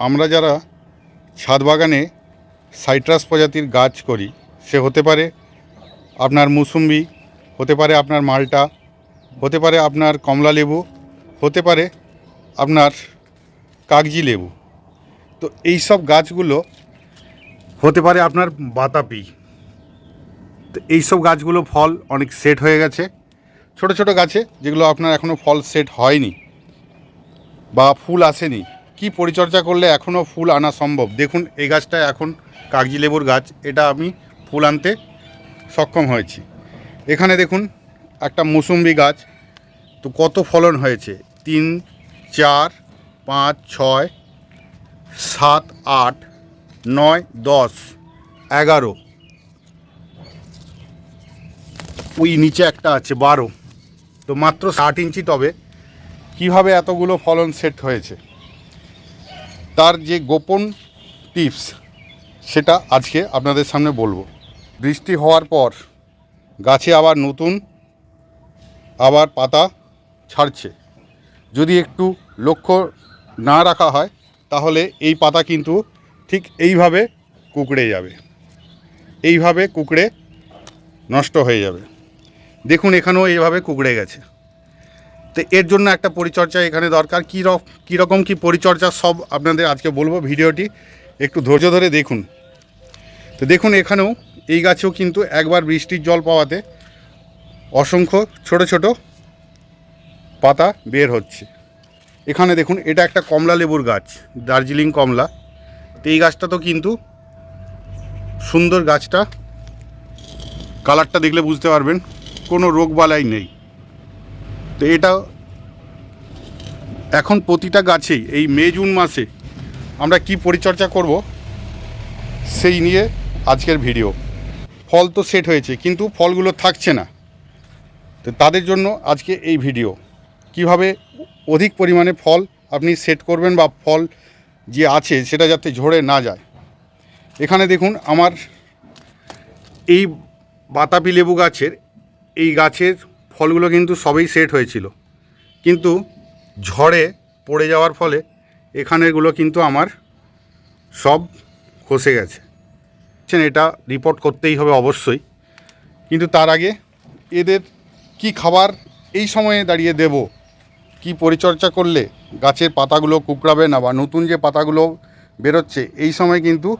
আমরা যারা ছাদ বাগানে সাইট্রাস প্রজাতির গাছ করি, সে হতে পারে আপনার মুসুম্বি, হতে পারে আপনার মালটা, হতে পারে আপনার কমলা লেবু, হতে পারে আপনার কাগজি লেবু। তো এই সব গাছগুলো হতে পারে আপনার বাতাপি তো এই সব গাছগুলো ফল অনেক সেট হয়ে গেছে। ছোট ছোট গাছে যেগুলো আপনার এখনও ফল সেট হয়নি বা ফুল আসেনি। কি পরিচর্যা করলে এখনও ফুল আনা সম্ভব? দেখুন, এই গাছটা এখন কাগজি লেবুর গাছ, এটা আমি ফুল আনতে সক্ষম হয়েছি। এখানে দেখুন, একটা মুসুম্বি গাছ, তো কত ফলন হয়েছে? তিন, চার, পাঁচ, ছয়, সাত, আট, নয়, দশ, এগারো। ওই নিচে একটা আছে, বারো। তো মাত্র ষাট ইঞ্চি টবে। কীভাবে এতগুলো ফলন সেট হয়েছে? তার যে গোপন টিপস, সেটা আজকে আপনাদের সামনে বলব। বৃষ্টি হওয়ার পর গাছে আবার নতুন, আবার পাতা ছাড়ছে। যদি একটু লক্ষ্য না রাখা হয়, তাহলে এই পাতা কিন্তু ঠিক এইভাবে কুকড়ে যাবে। এইভাবে কুকড়ে নষ্ট হয়ে যাবে। দেখুন, এখানেও এইভাবে কুকড়ে গেছে। তো এর জন্য একটা পরিচর্যা এখানে দরকার। কী রক কীরকম কী পরিচর্যা সব আপনাদের আজকে বলব ভিডিওটি। একটু ধৈর্য ধরে দেখুন। তো দেখুন এখানেও এই গাছেও কিন্তু একবার বৃষ্টির জল পাওয়াতে অসংখ্য ছোট ছোট পাতা বের হচ্ছে। এখানে দেখুন, এটা একটা কমলা লেবুর গাছ, দার্জিলিং কমলা। তো এই গাছটা তো কিন্তু সুন্দর গাছটা। কালারটা দেখলে বুঝতে পারবেন, কোনো রোগবালাই নেই। তো এটা এখন প্রতিটা গাছেই এই মে, জুন মাসে আমরা কি পরিচর্যা করব সেই নিয়ে আজকের ভিডিও। ফল তো সেট হয়েছে, কিন্তু ফলগুলো থাকছে না। তো তাদের জন্য আজকে এই ভিডিও। কীভাবে অধিক পরিমাণে ফল আপনি সেট করবেন বা ফল যে আছে সেটা যাতে ঝরে না যায়। এখানে দেখুন আমার এই বাতাবি লেবু গাছের, এই গাছের ফলগুলো কিন্তু সবই সেট হয়েছিল। কিন্তু ঝড়ে পড়ে যাওয়ার ফলে এখানেরগুলো কিন্তু আমার সব খসে গেছে। এটা রিপোর্ট করতেই হবে অবশ্যই। কিন্তু তার আগে এদের কি খাবার এই সময়ে দাঁড়িয়ে দেব, কি পরিচর্যা করলে গাছের পাতাগুলো কুকড়াবে না বা নতুন যে পাতাগুলো বেরোচ্ছে, এই সময় কিন্তু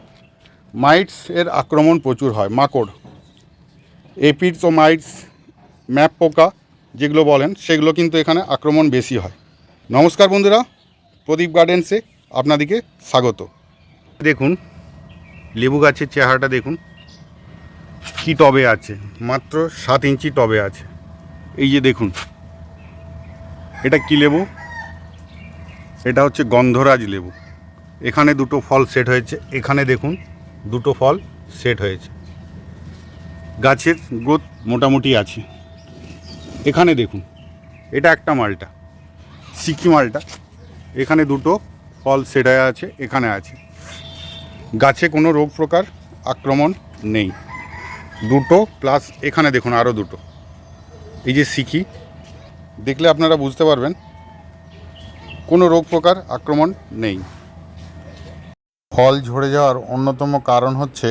মাইটস এর আক্রমণ প্রচুর হয়, মাকড়। এপিডস ও মাইটস ম্যাপ পোকা যেগুলো বলেন, সেগুলো কিন্তু এখানে আক্রমণ বেশি হয়। নমস্কার বন্ধুরা, প্রদীপ গার্ডেন্সে আপনাদেরকে স্বাগত। দেখুন, লেবু গাছের চেহারাটা দেখুন, কি টবে আছে? মাত্র সাত ইঞ্চি টবে আছে। এই যে দেখুন, এটা কি লেবু? এটা হচ্ছে গন্ধরাজ লেবু। এখানে দুটো ফল সেট হয়েছে। এখানে দেখুন, দুটো ফল সেট হয়েছে। গাছের গ্রোথ মোটামুটি আছে। এখানে দেখুন। এটা একটা মালটা, সিকি মালটা। এখানে দুটো ফল সেট হয়ে আছে, এখানে আছে। গাছে কোনো রোগ প্রকার আক্রমণ নেই। দুটো প্লাস এখানে দেখুন আরও দুটো। এই যে সিকি, দেখলে আপনারা বুঝতে পারবেন, কোনো রোগ প্রকার আক্রমণ নেই। ফল ঝরে যাওয়ার অন্যতম কারণ হচ্ছে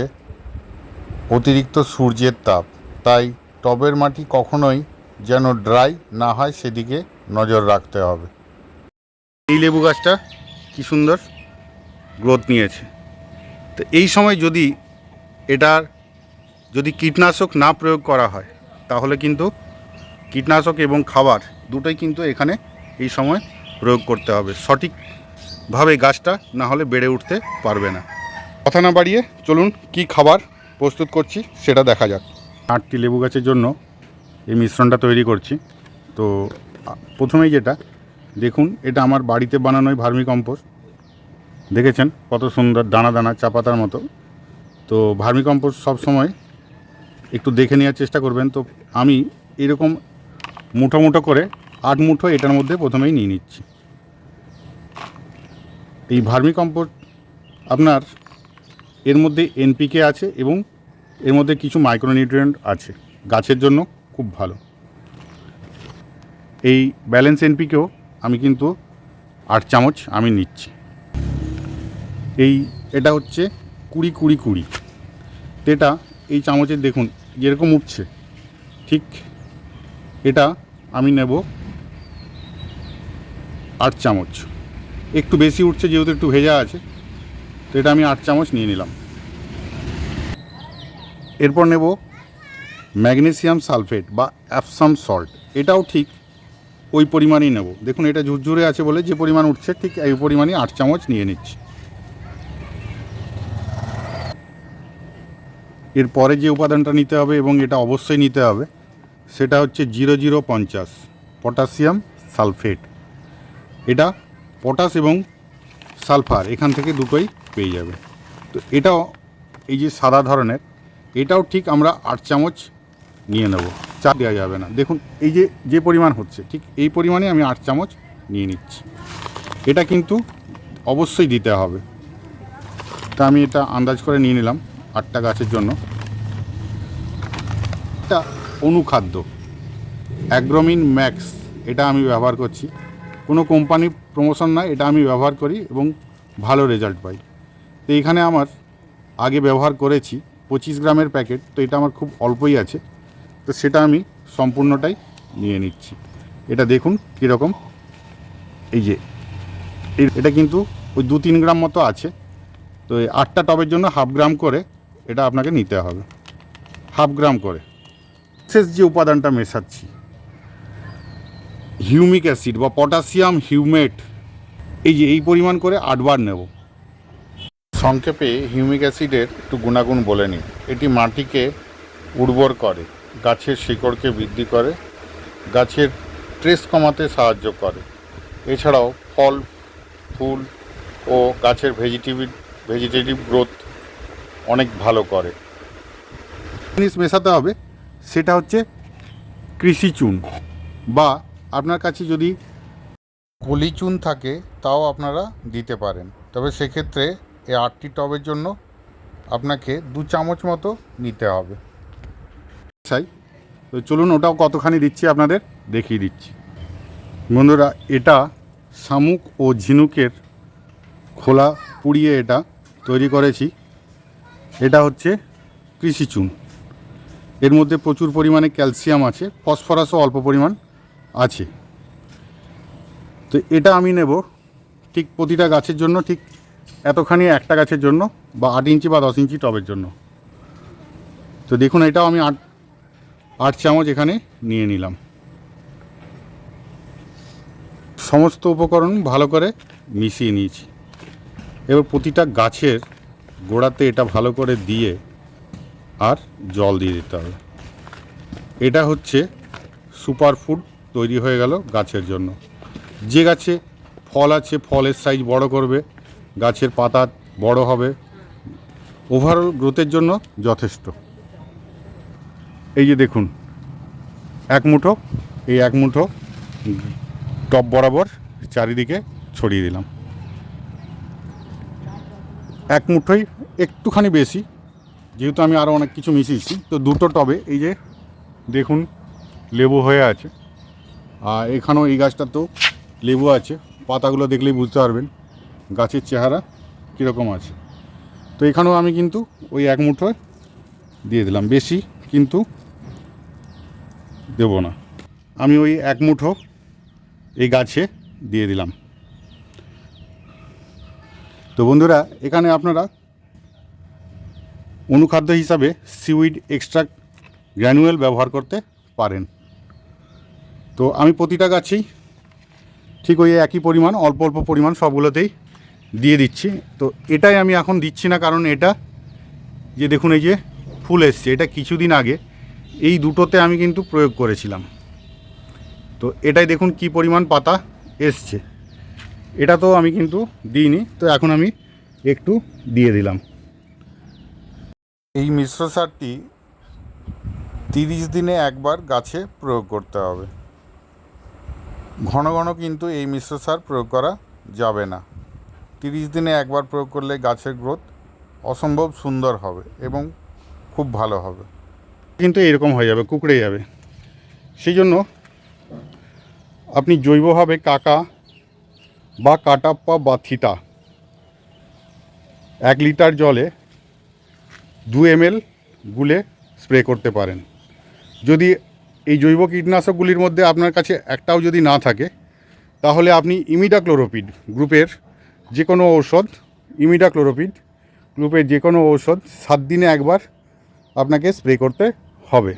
অতিরিক্ত সূর্যের তাপ। তাই টবের মাটি কখনোই যেন ড্রাই না হয়, সেদিকে নজর রাখতে হবে। এই লেবু গাছটা কি সুন্দর গ্রোথ নিয়েছে। তো এই সময় যদি এটার যদি কীটনাশক না প্রয়োগ করা হয়, তাহলে কিন্তু কীটনাশক এবং খাবার দুটোই কিন্তু এখানে এই সময় প্রয়োগ করতে হবে। সঠিকভাবে গাছটা না হলে বেড়ে উঠতে পারবে না। কথা না বাড়িয়ে চলুন কি খাবার প্রস্তুত করছি সেটা দেখা যাক। আটটি লেবু গাছের জন্য এই মিশ্রণটা তৈরি করছি। তো, প্রথমেই যেটা, দেখুন, এটা আমার বাড়িতে বানানোই ভার্মি কম্পোস্ট। দেখেছেন কত সুন্দর দানা দানা চা পাতার মতো। তো, ভার্মি কম্পোস্ট সবসময় একটু দেখে নেওয়ার চেষ্টা করবেন। তো, আমি এরকম মুঠো মুঠো করে আট মুঠো এটার মধ্যে প্রথমেই নিয়ে নিচ্ছি। এই ভার্মি কম্পোস্ট আপনার এর মধ্যে এনপিকে আছে এবং এর মধ্যে কিছু মাইক্রোনিউট্রিয়েন্ট আছে। গাছের জন্য খুব ভালো। এই ব্যালেন্স এনপিকেও আমি কিন্তু আট চামচ আমি নিচ্ছি। এই এটা হচ্ছে কুড়ি কুড়ি কুড়ি। এটা এই চামচের দেখুন যেরকম উঠছে ঠিক এটা আমি নেব আট চামচ। একটু বেশি উঠছে যেহেতু একটু ভেজা আছে, তো এটা আমি আট চামচ নিয়ে নিলাম। এরপর নেব ম্যাগনেসিয়াম সালফেট বা অ্যাপসাম সল্ট, এটাও ঠিক ওই পরিমাণই নেব। দেখুন, এটা ঝুরঝুরে আছে বলে যে পরিমাণ উঠছে, ঠিক এই পরিমাণই আট চামচ নিয়ে নিচ্ছি। এরপরে যে উপাদানটা নিতে হবে এবং এটা অবশ্যই নিতে হবে, সেটা হচ্ছে জিরো জিরো পঞ্চাশ পটাশিয়াম সালফেট। এটা পটাশ এবং সালফার, এখান থেকে দুটোই পেয়ে যাবে। তো এটাও এই যে সাদা ধরনের, এটাও ঠিক আমরা আট চামচ নিয়ে নেব। চা দেওয়া যাবে না। দেখুন, এই যে যে পরিমাণ হচ্ছে, ঠিক এই পরিমাণে আমি আট চামচ নিয়ে নিচ্ছি। এটা কিন্তু অবশ্যই দিতে হবে। তা আমি এটা আন্দাজ করে নিয়ে নিলাম আটটা গাছের জন্য। এটা অনুখাদ্য, অ্যাগ্রোমিন ম্যাক্স, এটা আমি ব্যবহার করছি। কোনো কোম্পানি প্রমোশন নয় এটা আমি ব্যবহার করি এবং ভালো রেজাল্ট পাই। তো এখানে আমার আগে ব্যবহার করেছি পঁচিশ গ্রামের প্যাকেট, তো এটা আমার খুব অল্পই আছে। তো সেটা আমি সম্পূর্ণটাই নিয়ে নিচ্ছি। এটা দেখুন কীরকম। এই যে এটা কিন্তু ওই দু তিন গ্রাম মতো আছে। তো এই আটটা টবের জন্য হাফ গ্রাম করে এটা আপনাকে নিতে হবে। হাফ গ্রাম করে। শেষ যে উপাদানটা মেশাচ্ছি। হিউমিক অ্যাসিড বা পটাশিয়াম হিউমেট। এই যে, এই পরিমাণ করে আটবার নেব। সংক্ষেপে হিউমিক অ্যাসিডের একটু গুণাগুণ বলে নিই। এটি মাটিকে উর্বর করে। গাছের শিকড়কে বৃদ্ধি করে, গাছের ট্রেস কমাতে সাহায্য করে। এছাড়াও ফল, ফুল ও গাছের ভেজিটেটিভ ভেজিটেটিভ গ্রোথ অনেক ভালো করে। জিনিস মেশাতে হবে, সেটা হচ্ছে কৃষি চুন বা আপনার কাছে যদি কলি চুন থাকে, তাও আপনারা দিতে পারেন। তবে সেক্ষেত্রে এই আটটি টবের জন্য আপনাকে দু চামচ মতো নিতে হবে। চাই। তো চলুন ওটাও কতখানি দিচ্ছি আপনাদের? দেখিয়ে দিচ্ছি। বন্ধুরা, এটা শামুক ও ঝিনুকের খোলা পুড়িয়ে এটা তৈরি করেছি। এটা হচ্ছে কৃষি চুন। এর মধ্যে প্রচুর পরিমাণে ক্যালসিয়াম আছে, ফসফরাসও অল্প পরিমাণ আছে। তো এটা আমি নেব ঠিক প্রতিটা গাছের জন্য, ঠিক এতখানি একটা গাছের জন্য বা আট ইঞ্চি বা দশ ইঞ্চি টবের জন্য। তো দেখুন, এটাও আমি আট আট চামচ এখানে নিয়ে নিলাম। সমস্ত উপকরণ ভালো করে মিশিয়ে নিয়েছি। এবার প্রতিটা গাছের গোড়াতে এটা ভালো করে দিয়ে আর জল দিয়ে দিতে হবে। এটা হচ্ছে সুপার ফুড তৈরি হয়ে গেল গাছের জন্য। যে গাছে ফল আছে, ফলের সাইজ বড় করবে, গাছের পাতা বড় হবে, ওভারঅল গ্রোথের জন্য যথেষ্ট। এই যে দেখুন, এক মুঠো, এই এক মুঠো টপ বরাবর চারিদিকে ছড়িয়ে দিলাম। এক মুঠোই একটুখানি বেশি, যেহেতু আমি আরও অনেক কিছু মিশিয়েছি, তো দুটো টবে এই যে দেখুন লেবু হয়ে আছে। আর এখানেও এই গাছটাতেও লেবু আছে, পাতাগুলো দেখলেই বুঝতে পারবেন গাছের চেহারা কীরকম আছে। তো এখানেও আমি কিন্তু ওই এক মুঠো দিয়ে দিলাম, বেশি কিন্তু দেব না। আমি ওই এক মুঠো এই গাছে দিয়ে দিলাম। তো বন্ধুরা, এখানে আপনারা অনুখাদ্য হিসাবে সিউইড এক্সট্রা গ্র্যানুয়েল ব্যবহার করতে পারেন। তো আমি প্রতিটা গাছেই ঠিক ওই একই পরিমাণ, অল্প অল্প পরিমাণ সবগুলোতেই দিয়ে দিচ্ছি। তো এটাই আমি এখন দিচ্ছি না, কারণ এটা যে দেখুন, এই যে ফুল এসছে, এটা কিছুদিন আগে এই দুটোতে আমি কিন্তু প্রয়োগ করেছিলাম। তো এটাই দেখুন কি পরিমাণ পাতা এসছে। এটা তো আমি কিন্তু দিইনি, তো এখন আমি একটু দিয়ে দিলাম। এই মিশ্র সারটি তিরিশ দিনে একবার গাছে প্রয়োগ করতে হবে। ঘন ঘন কিন্তু এই মিশ্র সার প্রয়োগ করা যাবে না। তিরিশ দিনে একবার প্রয়োগ করলে গাছের গ্রোথ অসম্ভব সুন্দর হবে এবং খুব ভালো হবে। কিন্তু এরকম হয়ে যাবে, কুকড়ে যাবে। সেই জন্য আপনি জৈবভাবে কাকা বা কাটাপ্পা বা থিতা এক লিটার জলে দু এমএল গুলে স্প্রে করতে পারেন। যদি এই জৈব কীটনাশকগুলির মধ্যে আপনার কাছে একটাও যদি না থাকে, তাহলে আপনি ইমিডাক্লোরোপিড গ্রুপের যে কোনো ঔষধ, ইমিডাক্লোরোপিড গ্রুপের যে কোনো ঔষধ সাত দিনে একবার আপনাকে স্প্রে করতে হবে।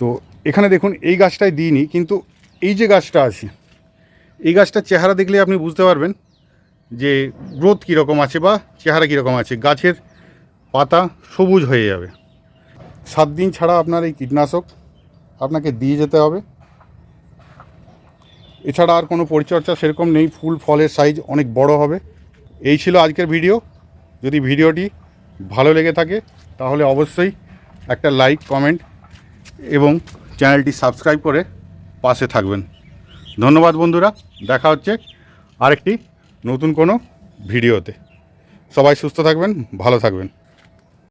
তো এখানে দেখুন, এই গাছটায় দিইনি, কিন্তু এই যে গাছটা আছে, এই গাছটার চেহারা দেখলে আপনি বুঝতে পারবেন যে গ্রোথ কীরকম আছে বা চেহারা কীরকম আছে। গাছের পাতা সবুজ হয়ে যাবে। সাত দিন ছাড়া আপনার এই কীটনাশক আপনাকে দিয়ে যেতে হবে। এছাড়া আর কোনো পরিচর্যা সেরকম নেই, ফুল, ফলের সাইজ অনেক বড় হবে। এই ছিল আজকের ভিডিও যদি ভিডিওটি ভালো লেগে থাকে, তাহলে অবশ্যই একটা লাইক কমেন্ট এবং চ্যানেলটি সাবস্ক্রাইব করে পাশে থাকবেন। ধন্যবাদ বন্ধুরা, দেখা হচ্ছে আরেকটি নতুন কোনো ভিডিওতে। সবাই সুস্থ থাকবেন, ভালো থাকবেন।